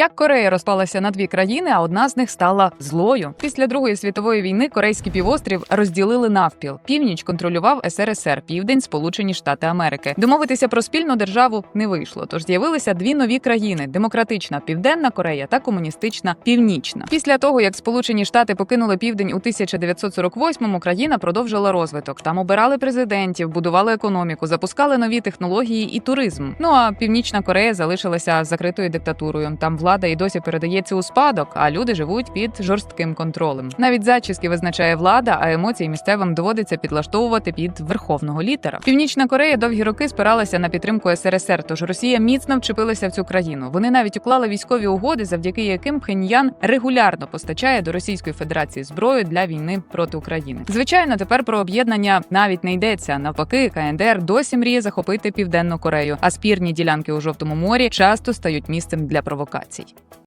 Як Корея розпалася на дві країни, а одна з них стала злою. Після Другої світової війни Корейський півострів розділили навпіл. Північ контролював СРСР, південь Сполучені Штати Америки. Домовитися про спільну державу не вийшло. Тож з'явилися дві нові країни: демократична Південна Корея та комуністична Північна. Після того як Сполучені Штати покинули південь у 1948-му, країна продовжила розвиток. Там обирали президентів, будували економіку, запускали нові технології і туризм. Ну а Північна Корея залишилася закритою диктатурою. Там влада і досі передається у спадок, а люди живуть під жорстким контролем. Навіть зачіски визначає влада, а емоції місцевим доводиться підлаштовувати під верховного літера. Північна Корея довгі роки спиралася на підтримку СРСР, тож Росія міцно вчепилася в цю країну. Вони навіть уклали військові угоди, завдяки яким Пхеньян регулярно постачає до Російської Федерації зброю для війни проти України. Звичайно, тепер про об'єднання навіть не йдеться. Навпаки, КНДР досі мріє захопити південну Корею, а спірні ділянки у жовтому морі часто стають місцем для провокацій. 12.